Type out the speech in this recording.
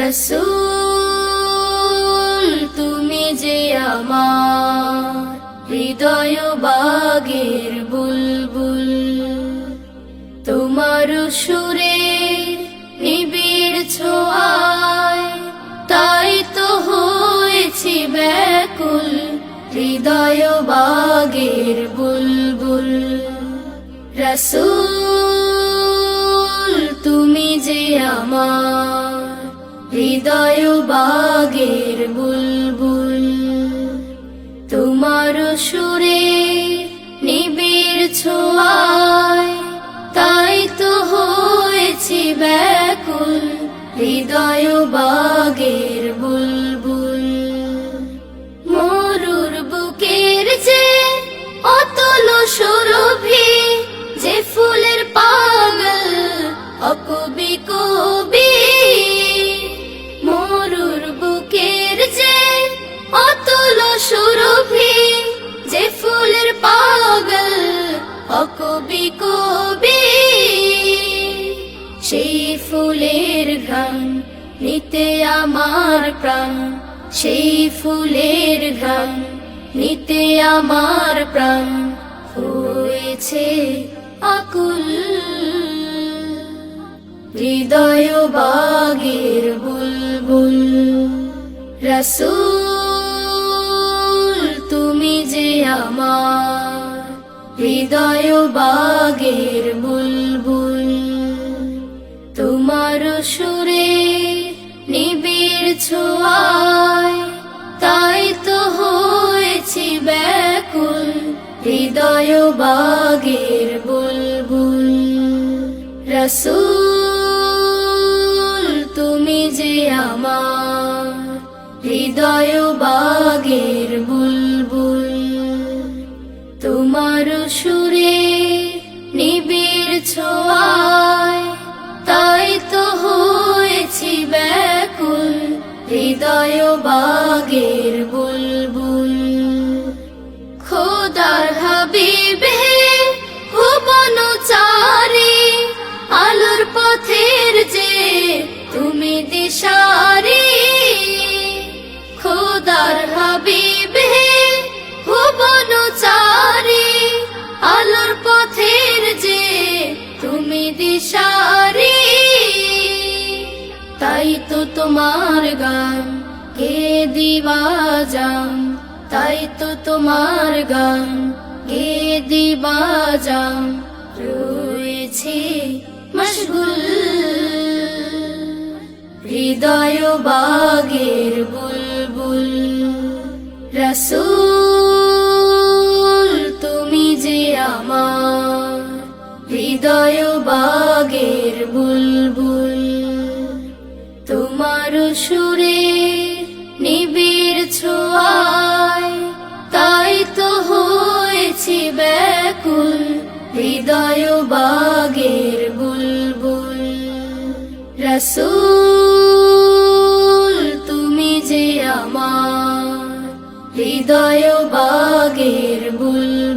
রসুল, তুমি যে আমার হৃদয় বাগের বুলবুল, তোমার সুরে নিবিড় ছোঁয়ায়, তাই তো হয়েছি ব্যাকুল হৃদয় বাগের বুলবুল। রসুল, তুমি যে আমার হৃদয় বাগের বুলবুল। তোমার সুরে নিবিড় ছোঁয়ায়, তাই তো হয়েছি ব্যাকুল। হৃদয় বাগের বুলবুল। মরুর বুকের যে অতল সুরভি, যে ফুলের পাগল, অকবি কবি অকবি কবি, সেই ফুলের ঘ্রাণ নিতে আমার প্রাণ। সেই ফুলের ঘ্রাণ নিতে আমার প্রাণ। হয়েছে আকুল, হৃদয় বাগের বুলবুল। রসুল, তুমি যে আমার হৃদয় বাগের বুলবুল। তোমার সুরে নিবিড় ছোঁয়ায়, তাই তো হয়েছি ব্যাকুল। হৃদয় বাগের বুলবুল। রসুল, তুমি যে আমার হৃদয় বাগের ছোঁয়ায় তাই তো হয়েছি ব্যাকুল হৃদয় বাগের দিশারি। তাই তো তোমার গান গে দিবা যাম তাই তো তোমার গান গে দিবা যাম রয়েছে মশগুল। হৃদয় বাগের বুলবুল। রসুল বুলবুল তোমার সুরে নিবিড় ছোঁয়ায়, তাই তো হয়েছি ব্যাকুল, হৃদয় বাগের বুলবুল। রসুল, তুমি যে আমার হৃদয় বাগের বুলবুল।